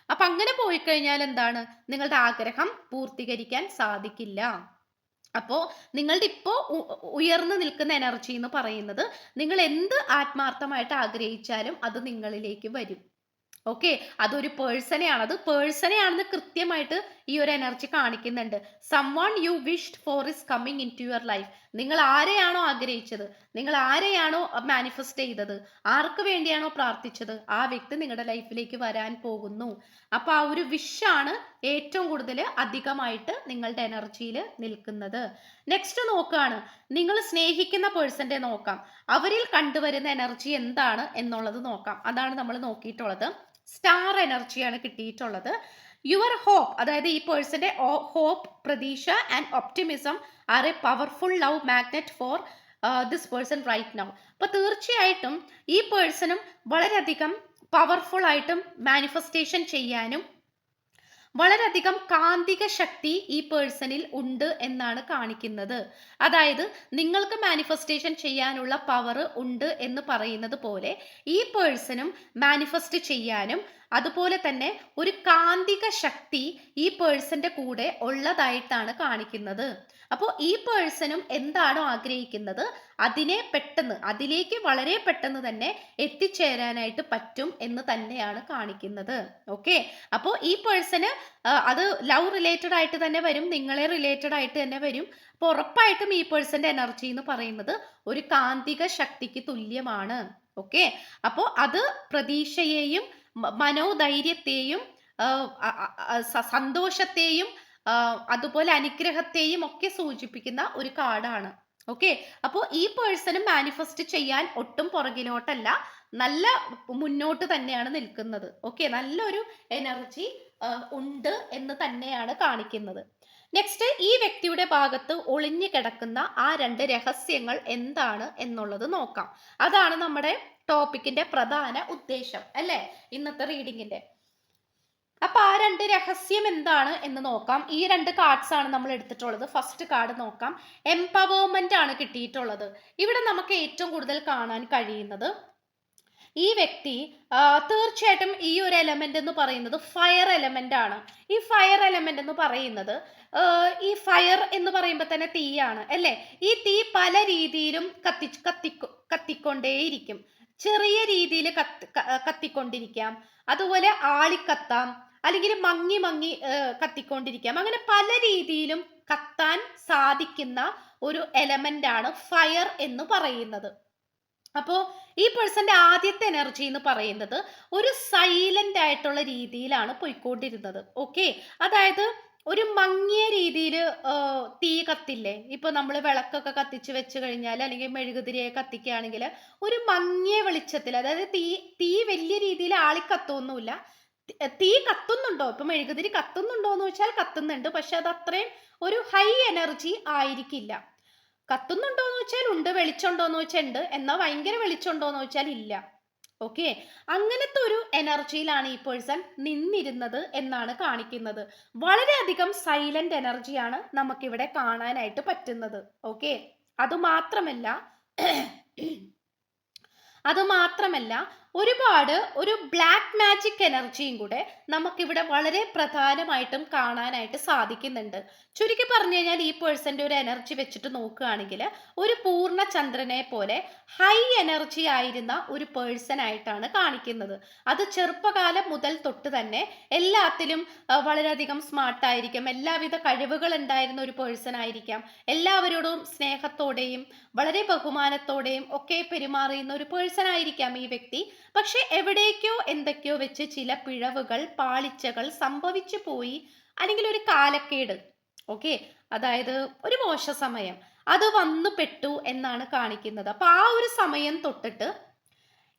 അപ്പൊ അങ്ങനെ പോയി കഴിഞ്ഞാൽ എന്താണ്? നിങ്ങളുടെ ആഗ്രഹം പൂർത്തീകരിക്കാൻ സാധിക്കില്ല. അപ്പോൾ നിങ്ങളുടെ ഇപ്പോൾ ഉയർന്നു നിൽക്കുന്ന എനർജി എന്ന് പറയുന്നത് നിങ്ങൾ എന്ത് ആത്മാർത്ഥമായിട്ട് ആഗ്രഹിച്ചാലും അത് നിങ്ങളിലേക്ക് വരും. ഓക്കെ അതൊരു പേഴ്സണെയാണ് അത് പേഴ്സണെയാണെന്ന് കൃത്യമായിട്ട് ഈ ഒരു എനർജി കാണിക്കുന്നുണ്ട്. Someone you wished for is coming into your life നിങ്ങൾ ആരെയാണോ ആഗ്രഹിച്ചത്? നിങ്ങൾ ആരെയാണോ മാനിഫെസ്റ്റ് ചെയ്തത്? ആർക്ക് വേണ്ടിയാണോ പ്രാർത്ഥിച്ചത്? ആ വ്യക്തി നിങ്ങളുടെ ലൈഫിലേക്ക് വരാൻ പോകുന്നു. അപ്പൊ ആ ഒരു വിഷാണ് ഏറ്റവും കൂടുതൽ അധികമായിട്ട് നിങ്ങളുടെ എനർജിയിൽ നിൽക്കുന്നത്. നെക്സ്റ്റ് നോക്കുകയാണ്. നിങ്ങൾ സ്നേഹിക്കുന്ന പേഴ്സന്റെ നോക്കാം. അവരിൽ കണ്ടുവരുന്ന എനർജി എന്താണ് എന്നുള്ളത് നോക്കാം. അതാണ് നമ്മൾ നോക്കിയിട്ടുള്ളത്. സ്റ്റാർ എനർജിയാണ് കിട്ടിയിട്ടുള്ളത്. യുവർ ഹോപ്പ് അതായത് ഈ പേഴ്സന്റെ ഹോപ്പ് പ്രതീക്ഷ and optimism are a powerful love magnet for this person right now അപ്പൊ തീർച്ചയായിട്ടും ഈ പേഴ്സണും വളരെയധികം പവർഫുൾ ആയിട്ടും മാനിഫെസ്റ്റേഷൻ ചെയ്യാനും വളരെയധികം കാന്തിക ശക്തി ഈ പേഴ്സണിൽ ഉണ്ട് എന്നാണ് കാണിക്കുന്നത്. അതായത് നിങ്ങൾക്ക് മാനിഫെസ്റ്റേഷൻ ചെയ്യാനുള്ള പവർ ഉണ്ട് എന്ന് പറയുന്നത് പോലെ ഈ പേഴ്സണും മാനിഫെസ്റ്റ് ചെയ്യാനും അതുപോലെ തന്നെ ഒരു കാന്തിക ശക്തി ഈ പേഴ്സന്റെ കൂടെ ഉള്ളതായിട്ടാണ് കാണിക്കുന്നത്. അപ്പോൾ ഈ പേഴ്സണും എന്താണോ ആഗ്രഹിക്കുന്നത് അതിനെ പെട്ടെന്ന് അതിലേക്ക് വളരെ പെട്ടെന്ന് തന്നെ എത്തിച്ചേരാനായിട്ട് പറ്റും എന്ന് തന്നെയാണ് കാണിക്കുന്നത്. ഓക്കെ? അപ്പോൾ ഈ പേഴ്സണ് അത് ലവ് റിലേറ്റഡ് ആയിട്ട് തന്നെ വരും നിങ്ങളെ റിലേറ്റഡ് ആയിട്ട് തന്നെ വരും. അപ്പോൾ ഉറപ്പായിട്ടും ഈ പേഴ്സന്റെ എനർജി എന്ന് പറയുന്നത് ഒരു കാന്തിക ശക്തിക്ക് തുല്യമാണ്. ഓക്കെ? അപ്പോൾ അത് പ്രതീക്ഷയെയും മനോധൈര്യത്തെയും സന്തോഷത്തെയും അതുപോലെ അനുഗ്രഹത്തെയും ഒക്കെ സൂചിപ്പിക്കുന്ന ഒരു കാർഡാണ്. ഓക്കെ? അപ്പോൾ ഈ പേഴ്സണും മാനിഫെസ്റ്റ് ചെയ്യാൻ ഒട്ടും പുറകിലോട്ടല്ല നല്ല മുന്നോട്ട് തന്നെയാണ് നിൽക്കുന്നത്. ഓക്കെ? നല്ലൊരു എനർജി ഉണ്ട് എന്ന് തന്നെയാണ് കാണിക്കുന്നത്. നെക്സ്റ്റ് ഈ വ്യക്തിയുടെ ഭാഗത്ത് ഒളിഞ്ഞു കിടക്കുന്ന ആ രണ്ട് രഹസ്യങ്ങൾ എന്താണ് എന്നുള്ളത് നോക്കാം. അതാണ് നമ്മുടെ ടോപ്പിക്കിന്റെ പ്രധാന ഉദ്ദേശം അല്ലേ? ഇന്നത്തെ റീഡിങ്ങിന്റെ. അപ്പൊ ആ രണ്ട് രഹസ്യം എന്താണ് എന്ന് നോക്കാം. ഈ രണ്ട് കാർഡ്സ് ആണ് നമ്മൾ എടുത്തിട്ടുള്ളത്. ഫസ്റ്റ് കാർഡ് നോക്കാം. എംപവർമെന്റ് ആണ് കിട്ടിയിട്ടുള്ളത്. ഇവിടെ നമുക്ക് ഏറ്റവും കൂടുതൽ കാണാൻ കഴിയുന്നത് ഈ വ്യക്തി തീർച്ചയായിട്ടും ഈ ഒരു എലമെന്റ് എന്ന് പറയുന്നത് ഫയർ എലമെന്റ് ആണ്. ഈ ഫയർ എലമെന്റ് എന്ന് പറയുന്നത് ഈ ഫയർ എന്ന് പറയുമ്പോൾ തന്നെ തീയാണ് അല്ലേ? ഈ തീ പല രീതിയിലും കത്തി കത്തിക്കൊ കത്തിക്കൊണ്ടേയിരിക്കും. ചെറിയ രീതിയിൽ കത്തി കത്തിക്കൊണ്ടിരിക്കാം. അതുപോലെ ആളിക്കത്താം അല്ലെങ്കിൽ മങ്ങി മങ്ങി കത്തിക്കൊണ്ടിരിക്കാം. അങ്ങനെ പല രീതിയിലും കത്താൻ സാധിക്കുന്ന ഒരു എലമെന്റ് ആണ് ഫയർ എന്ന് പറയുന്നത്. അപ്പോ ഈ പേഴ്സന്റെ ആദ്യത്തെ എനർജി എന്ന് പറയുന്നത് ഒരു സൈലന്റ് ആയിട്ടുള്ള രീതിയിലാണ് പോയിക്കൊണ്ടിരുന്നത്. ഓക്കെ? അതായത് ഒരു മങ്ങിയ രീതിയിൽ തീ കത്തില്ലേ? ഇപ്പൊ നമ്മൾ വിളക്കൊക്കെ കത്തിച്ച് വെച്ച് കഴിഞ്ഞാൽ അല്ലെങ്കിൽ മെഴുകുതിരിയെ കത്തിക്കുകയാണെങ്കിൽ ഒരു മങ്ങിയ വെളിച്ചത്തിൽ അതായത് തീ തീ വലിയ രീതിയിൽ ആളി കത്തൊന്നുമില്ല തി- തീ കത്തുന്നുണ്ടോ? ഇപ്പൊ മെഴുകുതിരി കത്തുന്നുണ്ടോ എന്ന് വെച്ചാൽ കത്തുന്നുണ്ട്. പക്ഷെ അത് അത്രയും ഒരു ഹൈ എനർജി ആയിരിക്കില്ല. കത്തുന്നുണ്ടോ എന്ന് വെച്ചാൽ ഉണ്ട് വെളിച്ചമുണ്ടോ എന്ന് വെച്ചാൽ ഉണ്ട്. എന്നാൽ ഭയങ്കര വെളിച്ചമുണ്ടോ എന്ന് വെച്ചാൽ ഇല്ല. ഓക്കെ അങ്ങനത്തെ ഒരു എനർജിയിലാണ് ഈ പേഴ്സൺ നിന്നിരുന്നത് എന്നാണ് കാണിക്കുന്നത്. വളരെയധികം സൈലന്റ് എനർജിയാണ് നമുക്കിവിടെ കാണാനായിട്ട് പറ്റുന്നത്. ഓക്കെ അതുമാത്രമല്ല അതുമാത്രമല്ല ഒരുപാട് ഒരു ബ്ലാക്ക് മാജിക് എനർജിയും കൂടെ നമുക്കിവിടെ വളരെ പ്രധാനമായിട്ടും കാണാനായിട്ട് സാധിക്കുന്നുണ്ട്. ചുരുക്കി പറഞ്ഞു കഴിഞ്ഞാൽ ഈ പേഴ്സന്റെ ഒരു എനർജി വെച്ചിട്ട് നോക്കുകയാണെങ്കിൽ ഒരു പൂർണ ചന്ദ്രനെ പോലെ ഹൈ എനർജി ആയിരുന്ന ഒരു പേഴ്സൺ ആയിട്ടാണ് കാണിക്കുന്നത്. അത് ചെറുപ്പകാലം മുതൽ തൊട്ട് തന്നെ എല്ലാത്തിലും വളരെയധികം സ്മാർട്ടായിരിക്കും എല്ലാവിധ കഴിവുകൾ ഉണ്ടായിരുന്ന ഒരു പേഴ്സൺ ആയിരിക്കാം. എല്ലാവരോടും സ്നേഹത്തോടെയും വളരെ ബഹുമാനത്തോടെയും ഒക്കെ പെരുമാറിയുന്ന ഒരു പേഴ്സൺ ആയിരിക്കാം ഈ വ്യക്തി. പക്ഷെ എവിടേക്കോ എന്തൊക്കെയോ വെച്ച് ചില പിഴവുകൾ പാളിച്ചകൾ സംഭവിച്ചു പോയി. അല്ലെങ്കിൽ ഒരു കാലക്കേട്. ഓക്കെ? അതായത് ഒരു മോശ സമയം. അത് വന്നു പെട്ടു എന്നാണ് കാണിക്കുന്നത്. അപ്പൊ ആ ഒരു സമയം തൊട്ടിട്ട്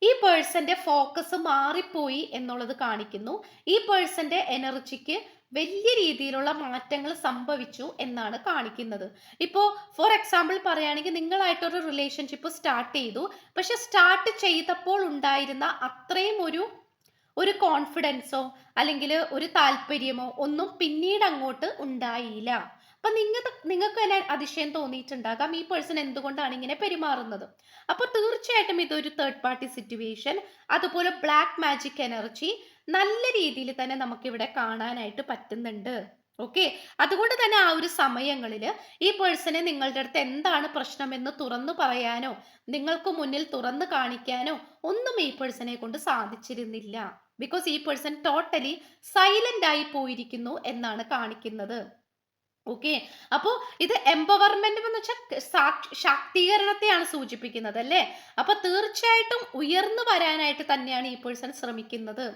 ഈ പേഴ്സന്റെ ഫോക്കസ് മാറിപ്പോയി എന്നുള്ളത് കാണിക്കുന്നു. ഈ പേഴ്സന്റെ എനർജിക്ക് വലിയ രീതിയിലുള്ള മാറ്റങ്ങൾ സംഭവിച്ചു എന്നാണ് കാണിക്കുന്നത്. ഇപ്പോൾ ഫോർ എക്സാമ്പിൾ പറയുകയാണെങ്കിൽ നിങ്ങളായിട്ടൊരു റിലേഷൻഷിപ്പ് സ്റ്റാർട്ട് ചെയ്തു. പക്ഷെ സ്റ്റാർട്ട് ചെയ്തപ്പോൾ ഉണ്ടായിരുന്ന അത്രയും ഒരു ഒരു കോൺഫിഡൻസോ അല്ലെങ്കിൽ ഒരു താല്പര്യമോ ഒന്നും പിന്നീട് അങ്ങോട്ട് ഉണ്ടായില്ല. അപ്പൊ നിങ്ങൾ നിങ്ങൾക്ക് തന്നെ അതിശയം തോന്നിയിട്ടുണ്ടാകാം ഈ പേഴ്സൺ എന്തുകൊണ്ടാണ് ഇങ്ങനെ പെരുമാറുന്നത്. അപ്പൊ തീർച്ചയായിട്ടും ഇതൊരു തേർഡ് പാർട്ടി സിറ്റുവേഷൻ അതുപോലെ ബ്ലാക്ക് മാജിക് എനർജി നല്ല രീതിയിൽ തന്നെ നമുക്കിവിടെ കാണാനായിട്ട് പറ്റുന്നുണ്ട്. ഓക്കെ അതുകൊണ്ട് തന്നെ ആ ഒരു സമയങ്ങളിൽ ഈ പേഴ്സണെ നിങ്ങളുടെ അടുത്ത് എന്താണ് പ്രശ്നമെന്ന് തുറന്നു പറയാനോ നിങ്ങൾക്ക് മുന്നിൽ തുറന്നു കാണിക്കാനോ ഒന്നും ഈ പേഴ്സണെ കൊണ്ട് സാധിച്ചിരുന്നില്ല. ബിക്കോസ് ഈ പേഴ്സൺ ടോട്ടലി സൈലന്റ് ആയി പോയിരിക്കുന്നു എന്നാണ് കാണിക്കുന്നത്. ഓക്കെ അപ്പോ ഇത് എംപവർമെന്റ് എന്ന് വെച്ചാൽ ശാക്തീകരണത്തെയാണ് സൂചിപ്പിക്കുന്നത് അല്ലേ? അപ്പൊ തീർച്ചയായിട്ടും ഉയർന്നു വരാനായിട്ട് തന്നെയാണ് ഈ പേഴ്സൺ ശ്രമിക്കുന്നത്.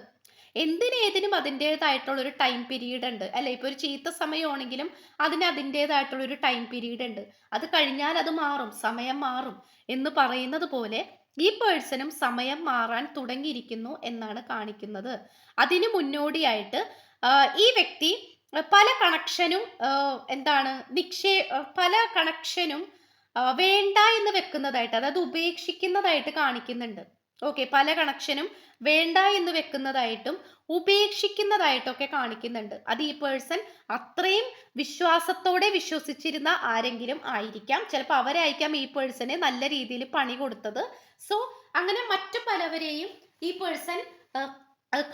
എന്തിനേതിനും അതിന്റെതായിട്ടുള്ളൊരു ടൈം പീരീഡ് ഉണ്ട്. അല്ലെ ഇപ്പോൾ ഒരു ചീത്ത സമയമാണെങ്കിലും അതിന് അതിന്റെതായിട്ടുള്ളൊരു ടൈം പീരീഡ് ഉണ്ട്. അത് കഴിഞ്ഞാൽ അത് മാറും സമയം മാറും എന്ന് പറയുന്നത് പോലെ ഈ പേഴ്സണും സമയം മാറാൻ തുടങ്ങിയിരിക്കുന്നു എന്നാണ് കാണിക്കുന്നത്. അതിന് മുന്നോടിയായിട്ട് ഈ വ്യക്തി പല കണക്ഷനും എന്താണ് നിക്ഷേ പല കണക്ഷനും വേണ്ട എന്ന് വെക്കുന്നതായിട്ട് അതായത് ഉപേക്ഷിക്കുന്നതായിട്ട് കാണിക്കുന്നുണ്ട്. ഓക്കെ പല കണക്ഷനും വേണ്ട എന്ന് വെക്കുന്നതായിട്ടും ഉപേക്ഷിക്കുന്നതായിട്ടൊക്കെ കാണിക്കുന്നുണ്ട്. അത് ഈ പേഴ്സൺ അത്രയും വിശ്വാസത്തോടെ വിശ്വസിച്ചിരുന്ന ആരെങ്കിലും ആയിരിക്കാം. ചിലപ്പോൾ അവരായിരിക്കാം ഈ പേഴ്സണെ നല്ല രീതിയിൽ പണി കൊടുത്തത്. സോ അങ്ങനെ മറ്റു പലവരെയും ഈ പേഴ്സൺ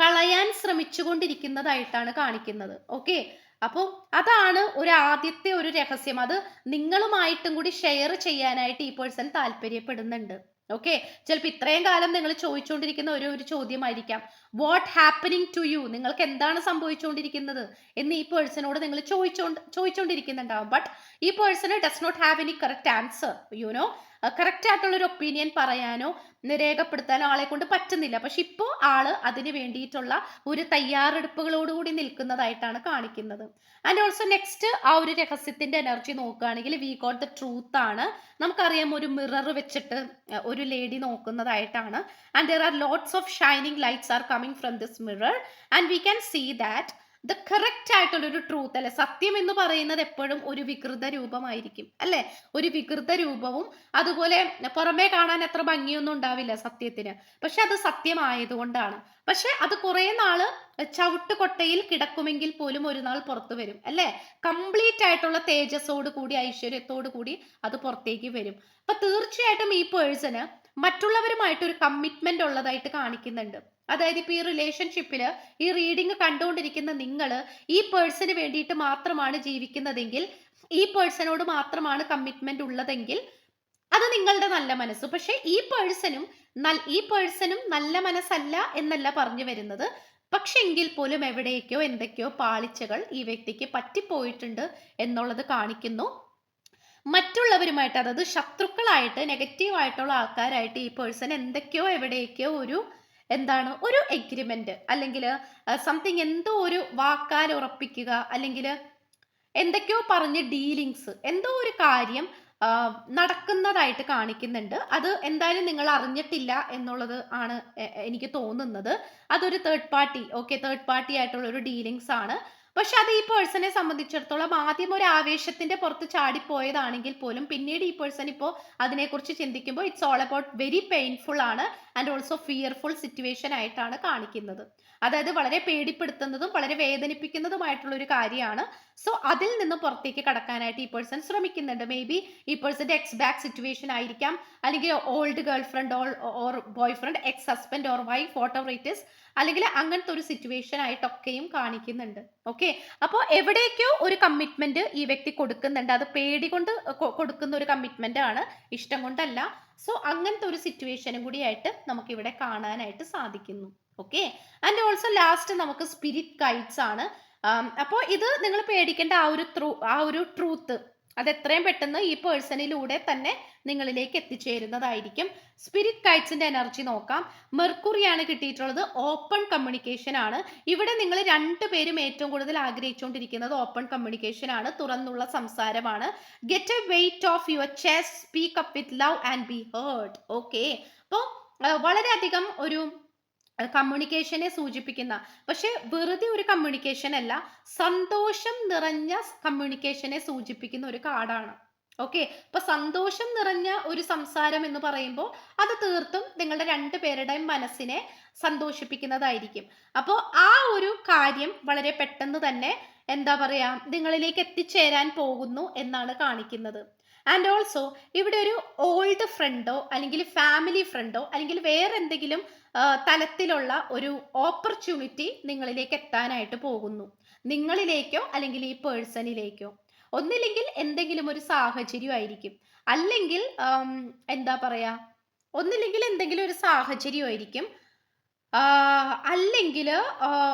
കളയാൻ ശ്രമിച്ചുകൊണ്ടിരിക്കുന്നതായിട്ടാണ് കാണിക്കുന്നത്. ഓക്കെ അപ്പോൾ അതാണ് ഒരു ആദ്യത്തെ ഒരു രഹസ്യം. അത് നിങ്ങളുമായിട്ടും കൂടി ഷെയർ ചെയ്യാനായിട്ട് ഈ പേഴ്സൺ താല്പര്യപ്പെടുന്നുണ്ട്. ഓക്കെ ചിലപ്പോൾ ഇത്രയും കാലം നിങ്ങൾ ചോദിച്ചുകൊണ്ടിരിക്കുന്ന ഒരു ഒരു ചോദ്യമായിരിക്കാം. വാട്ട് ഹാപ്പനിങ് ടു യു നിങ്ങൾക്ക് എന്താണ് സംഭവിച്ചുകൊണ്ടിരിക്കുന്നത് എന്ന് ഈ പേഴ്സണോട് നിങ്ങൾ ചോദിച്ചോണ്ട് ചോദിച്ചുകൊണ്ടിരിക്കുന്നുണ്ടാവും ബട്ട് ഈ person does not have any correct answer you know correct ആയിട്ടുള്ള ഒരു ഒപ്പീനിയൻ പറയാനോ രേഖപ്പെടുത്താനോ ആളെ കൊണ്ട് പറ്റുന്നില്ല. പക്ഷെ ഇപ്പോൾ ആൾ അതിന് വേണ്ടിയിട്ടുള്ള ഒരു തയ്യാറെടുപ്പുകളോടുകൂടി നിൽക്കുന്നതായിട്ടാണ് കാണിക്കുന്നത്. ആൻഡ് ഓൾസോ നെക്സ്റ്റ് ആ ഒരു രഹസ്യത്തിന്റെ എനർജി നോക്കുകയാണെങ്കിൽ വി ഗോട്ട് ദ ട്രൂത്ത് ആണ്. നമുക്കറിയാം ഒരു മിറർ വെച്ചിട്ട് ഒരു lady നോക്കുന്നതായിട്ടാണ്. And there are lots of shining lights are coming from this mirror and we can see that the correct ആയിട്ടുള്ള ഒരു ട്രൂത്ത് അല്ലെ? സത്യം എന്ന് പറയുന്നത് എപ്പോഴും ഒരു വികൃത രൂപമായിരിക്കും അല്ലെ? ഒരു വികൃത രൂപവും അതുപോലെ പുറമേ കാണാൻ അത്ര ഭംഗിയൊന്നും ഉണ്ടാവില്ല സത്യത്തിന്. പക്ഷെ അത് സത്യമായതുകൊണ്ടാണ്. പക്ഷെ അത് കുറെ നാൾ ചവിട്ടുകൊട്ടയിൽ കിടക്കുമെങ്കിൽ പോലും ഒരു നാൾ പുറത്തു വരും അല്ലെ? കംപ്ലീറ്റ് ആയിട്ടുള്ള തേജസ്സോട് കൂടി ഐശ്വര്യത്തോടു കൂടി അത് പുറത്തേക്ക് വരും. അപ്പൊ തീർച്ചയായിട്ടും ഈ പേഴ്സണ് മറ്റുള്ളവരുമായിട്ട് ഒരു കമ്മിറ്റ്മെന്റ് ഉള്ളതായിട്ട് കാണിക്കുന്നുണ്ട്. അതായത് ഇപ്പൊ ഈ റിലേഷൻഷിപ്പിൽ ഈ റീഡിങ് കണ്ടുകൊണ്ടിരിക്കുന്ന നിങ്ങൾ ഈ പേഴ്സന് വേണ്ടിയിട്ട് മാത്രമാണ് ജീവിക്കുന്നതെങ്കിൽ ഈ പേഴ്സണോട് മാത്രമാണ് കമ്മിറ്റ്മെന്റ് ഉള്ളതെങ്കിൽ അത് നിങ്ങളുടെ നല്ല മനസ്സ്. പക്ഷേ ഈ പേഴ്സണും ഈ പേഴ്സണും നല്ല മനസ്സല്ല എന്നല്ല പറഞ്ഞു വരുന്നത്. പക്ഷെങ്കിൽ പോലും എവിടേക്കോ എന്തൊക്കെയോ പാളിച്ചകൾ ഈ വ്യക്തിക്ക് പറ്റിപ്പോയിട്ടുണ്ട് എന്നുള്ളത് കാണിക്കുന്നു. മറ്റുള്ളവരുമായിട്ട് അതായത് ശത്രുക്കളായിട്ട് നെഗറ്റീവ് ആയിട്ടുള്ള ആൾക്കാരായിട്ട് ഈ പേഴ്സൺ എന്തൊക്കെയോ എവിടെയൊക്കെയോ ഒരു എന്താണ് ഒരു എഗ്രിമെന്റ് അല്ലെങ്കിൽ സംതിങ് എന്തോ ഒരു വാക്കാൽ ഉറപ്പിക്കുക അല്ലെങ്കിൽ എന്തൊക്കെയോ പറഞ്ഞ് ഡീലിങ്സ് എന്തോ ഒരു കാര്യം നടക്കുന്നതായിട്ട് കാണിക്കുന്നുണ്ട്. അത് എന്തായാലും നിങ്ങൾ അറിഞ്ഞിട്ടില്ല എന്നുള്ളത് ആണ് എനിക്ക് തോന്നുന്നത്. അതൊരു third party okay third party ആയിട്ടുള്ള ഒരു ഡീലിങ്സ് ആണ്. പക്ഷെ അത് ഈ പേഴ്സണെ സംബന്ധിച്ചിടത്തോളം ആദ്യം ഒരു ആവേശത്തിന്റെ പുറത്ത് ചാടിപ്പോയതാണെങ്കിൽ പോലും പിന്നീട് ഈ പേഴ്സൺ ഇപ്പോൾ അതിനെക്കുറിച്ച് ചിന്തിക്കുമ്പോൾ it's all about very painful ആണ് ആൻഡ് ഓൾസോ ഫിയർഫുൾ സിറ്റുവേഷൻ ആയിട്ടാണ് കാണിക്കുന്നത്. അതായത് വളരെ പേടിപ്പെടുത്തുന്നതും വളരെ വേദനിപ്പിക്കുന്നതുമായിട്ടുള്ള ഒരു കാര്യമാണ്. സോ അതിൽ നിന്ന് പുറത്തേക്ക് കടക്കാനായിട്ട് ഈ പേഴ്സൺ ശ്രമിക്കുന്നുണ്ട്. മേ ബി ഈ പേഴ്സന്റെ എക്സ് ബാക്ക് സിറ്റുവേഷൻ ആയിരിക്കാം. അല്ലെങ്കിൽ old girlfriend all or boyfriend ex husband or wife photo raters അല്ലെങ്കിൽ അങ്ങനത്തെ ഒരു സിറ്റുവേഷൻ ആയിട്ടൊക്കെയും കാണിക്കുന്നുണ്ട്. ഓക്കെ അപ്പോൾ എവിടേക്കോ ഒരു കമ്മിറ്റ്മെന്റ് ഈ വ്യക്തി കൊടുക്കുന്നുണ്ട്. അത് പേടി കൊണ്ട് കൊടുക്കുന്ന ഒരു കമ്മിറ്റ്മെന്റ് ആണ്. ഇഷ്ടം കൊണ്ടല്ല. സോ അങ്ങനത്തെ ഒരു സിറ്റുവേഷനും നമുക്ക് ഇവിടെ കാണാനായിട്ട് സാധിക്കുന്നു. ഓക്കെ ആൻഡ് ഓൾസോ ലാസ്റ്റ് നമുക്ക് സ്പിരിറ്റ് ഗൈഡ്സ് ആണ്. അപ്പോൾ ഇത് നിങ്ങൾ പേടിക്കേണ്ട ആ ഒരു ത്രൂ ആ ഒരു ട്രൂത്ത് അത് എത്രയും പെട്ടെന്ന് ഈ പേഴ്സണിലൂടെ തന്നെ നിങ്ങളിലേക്ക് എത്തിച്ചേരുന്നതായിരിക്കും. സ്പിരിറ്റ് കൈറ്റ്സിന്റെ എനർജി നോക്കാം. മെർക്കുറിയാണ് കിട്ടിയിട്ടുള്ളത്. ഓപ്പൺ കമ്മ്യൂണിക്കേഷൻ ആണ്. ഇവിടെ നിങ്ങൾ രണ്ടു പേരും ഏറ്റവും കൂടുതൽ ആഗ്രഹിച്ചുകൊണ്ടിരിക്കുന്നത് ഓപ്പൺ കമ്മ്യൂണിക്കേഷൻ ആണ്. തുറന്നുള്ള സംസാരമാണ്. Get a weight off your chest speak up with love and be heard okay അപ്പോൾ വളരെയധികം ഒരു കമ്മ്യൂണിക്കേഷനെ സൂചിപ്പിക്കുന്ന പക്ഷെ വെറുതെ ഒരു കമ്മ്യൂണിക്കേഷൻ അല്ല സന്തോഷം നിറഞ്ഞ കമ്മ്യൂണിക്കേഷനെ സൂചിപ്പിക്കുന്ന ഒരു കാർഡാണ് ഓക്കെ അപ്പൊ സന്തോഷം നിറഞ്ഞ ഒരു സംസാരം എന്ന് പറയുമ്പോൾ അത് തീർത്തും നിങ്ങളുടെ രണ്ടു പേരുടെയും മനസ്സിനെ സന്തോഷിപ്പിക്കുന്നതായിരിക്കും. അപ്പോൾ ആ ഒരു കാര്യം വളരെ പെട്ടെന്ന് തന്നെ എന്താ പറയാ നിങ്ങളിലേക്ക് എത്തിച്ചേരാൻ പോകുന്നു എന്നാണ് കാണിക്കുന്നത്. ആൻഡ് ഓൾസോ ഇവിടെ ഒരു ഓൾഡ് ഫ്രണ്ടോ അല്ലെങ്കിൽ ഫാമിലി ഫ്രണ്ടോ അല്ലെങ്കിൽ വേറെ എന്തെങ്കിലും തലത്തിലുള്ള ഒരു ഓപ്പർച്യൂണിറ്റി നിങ്ങളിലേക്ക് എത്താനായിട്ട് പോകുന്നു. നിങ്ങളിലേക്കോ അല്ലെങ്കിൽ ഈ പേഴ്സണിലേക്കോ. ഒന്നില്ലെങ്കിൽ എന്തെങ്കിലും ഒരു സാഹചര്യം ആയിരിക്കും. അല്ലെങ്കിൽ എന്താ പറയാ? ഒന്നില്ലെങ്കിൽ എന്തെങ്കിലും ഒരു സാഹചര്യം ആയിരിക്കും. അല്ലെങ്കിൽ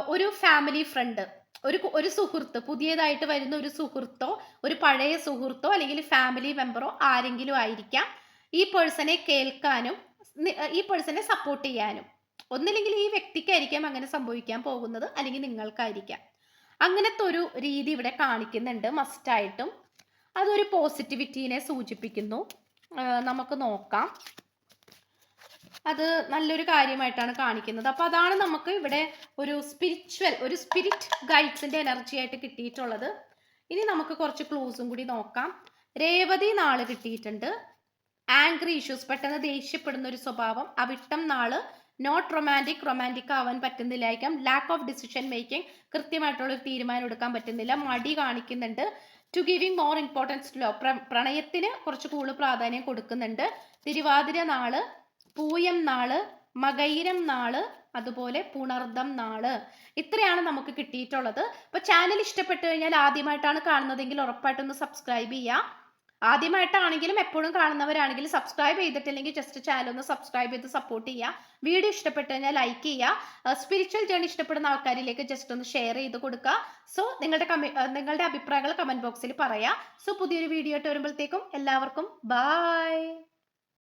ഒരു ഫാമിലി ഫ്രണ്ട് ഒരു ഒരു സുഹൃത്ത് പുതിയതായിട്ട് വരുന്ന ഒരു സുഹൃത്തോ ഒരു പഴയ സുഹൃത്തോ അല്ലെങ്കിൽ ഫാമിലി മെമ്പറോ ആരെങ്കിലും ആയിരിക്കാം ഈ പേഴ്സണെ കേൾക്കാനും ഈ പേഴ്സണെ സപ്പോർട്ട് ചെയ്യാനും. ഒന്നില്ലെങ്കിൽ ഈ വ്യക്തിക്കായിരിക്കാം അങ്ങനെ സംഭവിക്കാൻ പോകുന്നത് അല്ലെങ്കിൽ നിങ്ങൾക്കായിരിക്കാം. അങ്ങനത്തെ ഒരു രീതി ഇവിടെ കാണിക്കുന്നുണ്ട് മസ്റ്റായിട്ടും അതൊരു പോസിറ്റിവിറ്റീനെ സൂചിപ്പിക്കുന്നു. നമുക്ക് നോക്കാം. അത് നല്ലൊരു കാര്യമായിട്ടാണ് കാണിക്കുന്നത്. അപ്പോൾ അതാണ് നമുക്ക് ഇവിടെ ഒരു സ്പിരിച്വൽ ഒരു സ്പിരിറ്റ് ഗൈഡ്സിന്റെ എനർജി ആയിട്ട് കിട്ടിയിട്ടുള്ളത്. ഇനി നമുക്ക് കുറച്ച് ക്ലൂസും കൂടി നോക്കാം. രേവതി നാൾ കിട്ടിയിട്ടുണ്ട്. ആംഗ്രി ഇഷ്യൂസ് പെട്ടെന്ന് ദേഷ്യപ്പെടുന്ന ഒരു സ്വഭാവം അവിട്ടം നാൾ നോട്ട് റൊമാന്റിക് റൊമാന്റിക് ആവാൻ പറ്റുന്നില്ലായിരിക്കാം. ലാക്ക് ഓഫ് ഡിസിഷൻ മേക്കിംഗ് കൃത്യമായിട്ടുള്ള ഒരു തീരുമാനം എടുക്കാൻ പറ്റുന്നില്ല. മടി കാണിക്കുന്നുണ്ട്. To giving more importance low പ്രണയത്തിന് കുറച്ച് കൂടുതൽ പ്രാധാന്യം കൊടുക്കുന്നുണ്ട്. തിരുവാതിര നാൾ പൂയം നാൾ മകയിരം നാൾ അതുപോലെ പുണർദം നാൾ. ഇത്രയാണ് നമുക്ക് കിട്ടിയിട്ടുള്ളത്. അപ്പൊ ചാനൽ ഇഷ്ടപ്പെട്ടു കഴിഞ്ഞാൽ ആദ്യമായിട്ടാണ് കാണുന്നതെങ്കിൽ ഉറപ്പായിട്ടൊന്ന് സബ്സ്ക്രൈബ് ചെയ്യുക ആദ്യമായിട്ടാണെങ്കിലും എപ്പോഴും കാണുന്നവരാണെങ്കിലും സബ്സ്ക്രൈബ് ചെയ്തിട്ടില്ലെങ്കിൽ ജസ്റ്റ് ചാനൽ ഒന്ന് സബ്സ്ക്രൈബ് ചെയ്ത് സപ്പോർട്ട് ചെയ്യുക. വീഡിയോ ഇഷ്ടപ്പെട്ടു കഴിഞ്ഞാൽ ലൈക്ക് ചെയ്യുക. സ്പിരിച്വൽ ജേണി ഇഷ്ടപ്പെടുന്ന ആൾക്കാരിലേക്ക് ജസ്റ്റ് ഒന്ന് ഷെയർ ചെയ്ത് കൊടുക്കുക. സോ നിങ്ങളുടെ നിങ്ങളുടെ അഭിപ്രായങ്ങൾ കമന്റ് ബോക്സിൽ പറയാം. സോ പുതിയൊരു വീഡിയോ ആയിട്ട് വരുമ്പോഴത്തേക്കും എല്ലാവർക്കും ബൈ